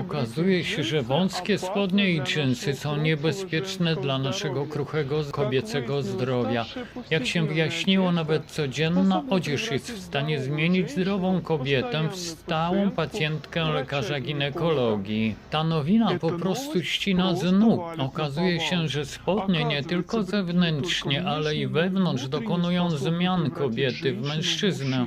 Okazuje się, że wąskie spodnie i dżinsy są niebezpieczne dla naszego kruchego kobiecego zdrowia. Jak się wyjaśniło, nawet codzienna odzież jest w stanie zmienić zdrową kobietę w stałą pacjentkę lekarza ginekologii. Ta nowina po prostu ścina z nóg. Okazuje się, że spodnie nie tylko zewnętrznie, ale i wewnątrz dokonują zmian kobiety w mężczyznę.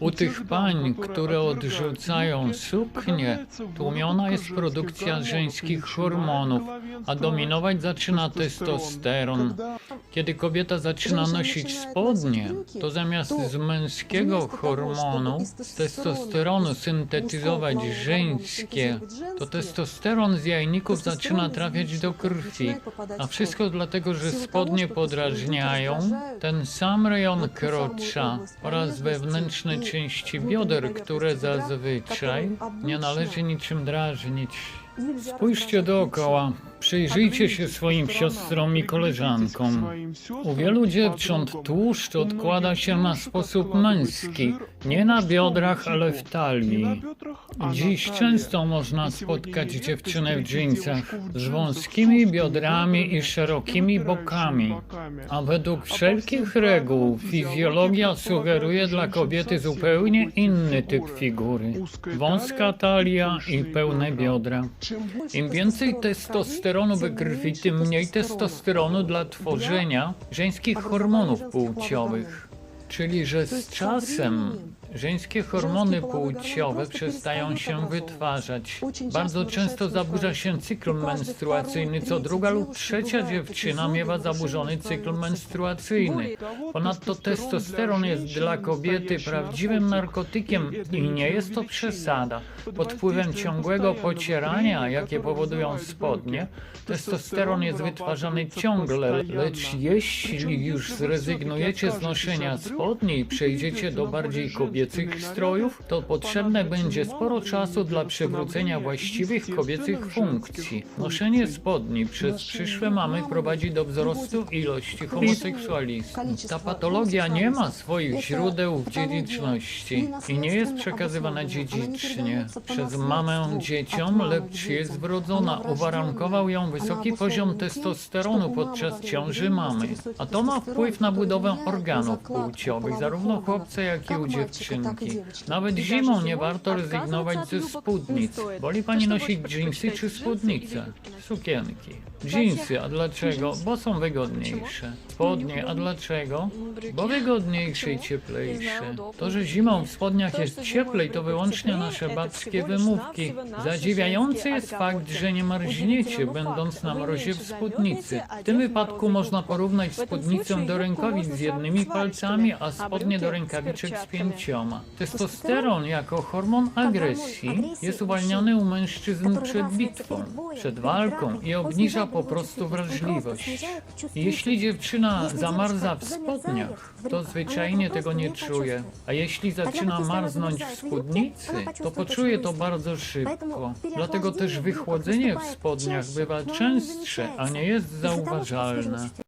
U tych pań, które odrzucają suknię, tłumiona jest produkcja żeńskich hormonów, a dominować zaczyna testosteron. Kiedy kobieta zaczyna nosić spodnie, to zamiast z męskiego hormonu, z testosteronu syntetyzować żeńskie, to testosteron z jajników zaczyna trafiać do krwi. A wszystko dlatego, że spodnie podrażniają ten sam rejon krocza oraz wewnętrzne części bioder, które zazwyczaj nie należy niczym drażnić. Spójrzcie dookoła, przyjrzyjcie się swoim siostrom i koleżankom. U wielu dziewcząt tłuszcz odkłada się na sposób męski, nie na biodrach, ale w talii. Dziś często można spotkać dziewczynę w dżinsach z wąskimi biodrami i szerokimi bokami. A według wszelkich reguł fizjologia sugeruje dla kobiety zupełnie inny typ figury. Wąska talia i pełne biodra. Im więcej testosteronu we krwi, tym mniej testosteronu. dla tworzenia żeńskich hormonów płciowych. Czyli, że z czasem żeńskie hormony płciowe przestają się wytwarzać. Bardzo często zaburza się cykl menstruacyjny. Co druga lub trzecia dziewczyna miewa zaburzony cykl menstruacyjny. Ponadto testosteron jest dla kobiety prawdziwym narkotykiem i nie jest to przesada. Pod wpływem ciągłego pocierania, jakie powodują spodnie, testosteron jest wytwarzany ciągle, lecz jeśli już zrezygnujecie z noszenia spodni i przejdziecie do bardziej kobiecych strojów, to potrzebne będzie sporo czasu dla przywrócenia właściwych kobiecych funkcji. Noszenie spodni przez przyszłe mamy prowadzi do wzrostu ilości homoseksualistów. Ta patologia nie ma swoich źródeł w dziedziczności i nie jest przekazywana dziedzicznie. przez mamę dzieciom, lecz jest wrodzona. Uwarunkował ją wysoki poziom testosteronu podczas ciąży mamy, a to ma wpływ na budowę organów płciowych, zarówno chłopca, jak i u Nawet zimą nie warto rezygnować ze spódnic. Woli pani nosić dżinsy czy spódnice? Sukienki. Dżinsy, a dlaczego? Bo są wygodniejsze. Spodnie, a dlaczego? Bo wygodniejsze i cieplejsze. To, że zimą w spodniach jest cieplej, to wyłącznie nasze babskie wymówki. Zadziwiający jest fakt, że nie marzniecie, będąc na mrozie w spódnicy. W tym wypadku można porównać spódnicę do rękawic z jednymi palcami, a spodnie do rękawiczek z pięcioma. Testosteron jako hormon agresji jest uwalniany u mężczyzn przed bitwą, przed walką i obniża po prostu wrażliwość. Jeśli dziewczyna zamarza w spodniach, to zwyczajnie tego nie czuje, a jeśli zaczyna marznąć w spódnicy, to poczuje to bardzo szybko. Dlatego też wychłodzenie w spodniach bywa częstsze, a nie jest zauważalne.